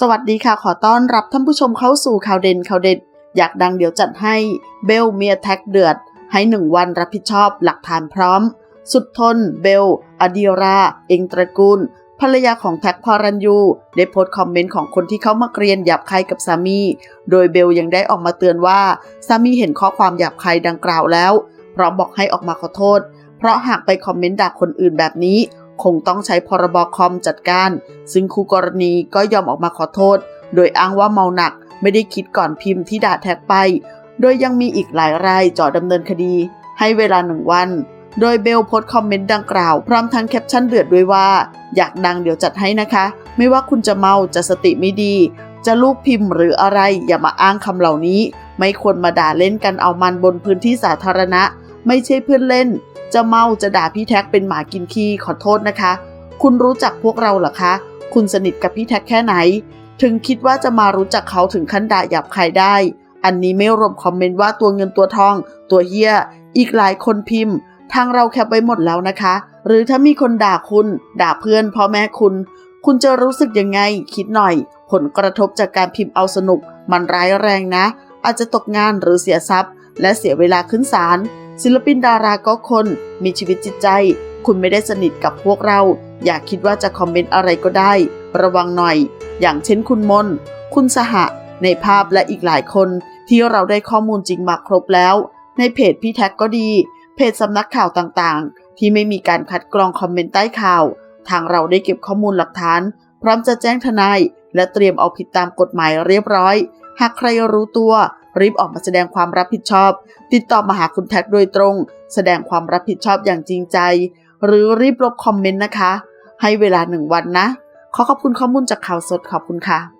สวัสดีค่ะ ขอต้อนรับท่านผู้ชมเข้าสู่ข่าวเด่นข่าวเด็ด อยากดังเดี๋ยวจัดให้เบลเมียแท็กเดือด ให้หนึ่งวันรับผิดชอบหลักฐานพร้อม สุดทนเบลอดีรา เองตระกูล ภรรยาของแท็กพอรันยู ได้โพสต์คอมเมนต์ของคนที่เข้ามาเกรียนหยาบคายกับสามี โดยเบลยังได้ออกมาเตือนว่าสามีเห็นข้อความหยาบคายดังกล่าวแล้วพร้อมบอกให้ออกมาขอโทษ เพราะหากไปคอมเมนต์ด่าคนอื่นแบบนี้ คงต้องใช้พรบคอมจัดการ ซึ่งคู่กรณีก็ยอมออกมาขอโทษ โดยอ้างว่าเมาหนักไม่ได้คิดก่อนพิมพ์ที่ด่าแท็กไป โดยยังมีอีกหลายรายจ่อดำเนินคดี ให้เวลาหนึ่งวัน โดยเบลโพสคอมเมนต์ดังกล่าว พร้อมทั้งแคปชั่นเดือดด้วยว่า อยากดังเดี๋ยวจัดให้นะคะ ไม่ว่าคุณจะเมาจะสติไม่ดี จะลูกพิมพ์หรืออะไรอย่ามาอ้างคำเหล่านี้ ไม่ควรมาด่าเล่นกันเอามันบนพื้นที่สาธารณะ ไม่ใช่เพื่อนเล่น จะเมาจะด่าพี่แท็กเป็นหมากินขี้ขอโทษนะคะ คุณรู้จักพวกเราเหรอคะ คุณสนิทกับพี่แท็กแค่ไหน ถึงคิดว่าจะมารู้จักเขาถึงขั้นด่าหยาบคายได้ อันนี้ไม่รวมคอมเมนต์ว่าตัวเงินตัวทอง ตัวเฮียอีกหลายคนพิมพ์ ทางเราแคปไว้หมดแล้วนะคะ หรือถ้ามีคนด่าคุณ ด่าเพื่อนพ่อแม่คุณ คุณจะรู้สึกยังไง คิดหน่อย ผลกระทบจากการพิมพ์เอาสนุก มันร้ายแรงนะ อาจจะตกงานหรือเสียทรัพย์ และเสียเวลาขึ้นศาล ศิลปินดาราก็คนมีชีวิตจิตใจ คุณไม่ได้สนิทกับพวกเรา อย่าคิดว่าจะคอมเมนต์อะไรก็ได้ ระวังหน่อย อย่างเช่นคุณมน คุณสหะ ในภาพและอีกหลายคน ที่เราได้ข้อมูลจริงมาครบแล้ว ในเพจพี่แท็กก็ดี เพจสำนักข่าวต่างๆ ที่ไม่มีการคัดกรองคอมเมนต์ใต้ข่าว ทางเราได้เก็บข้อมูลหลักฐาน พร้อมจะแจ้งทนายและเตรียมเอาผิดตามกฎหมายเรียบร้อย หากใครรู้ตัว รีบออกมาแสดงความรับผิดชอบ ติดต่อมาหาคุณแท็กโดยตรง แสดงความรับผิดชอบอย่างจริงใจ หรือรีบลบคอมเมนต์นะคะ ให้เวลาหนึ่งวันนะ ขอขอบคุณข้อมูลจากข่าวสดขอบคุณค่ะ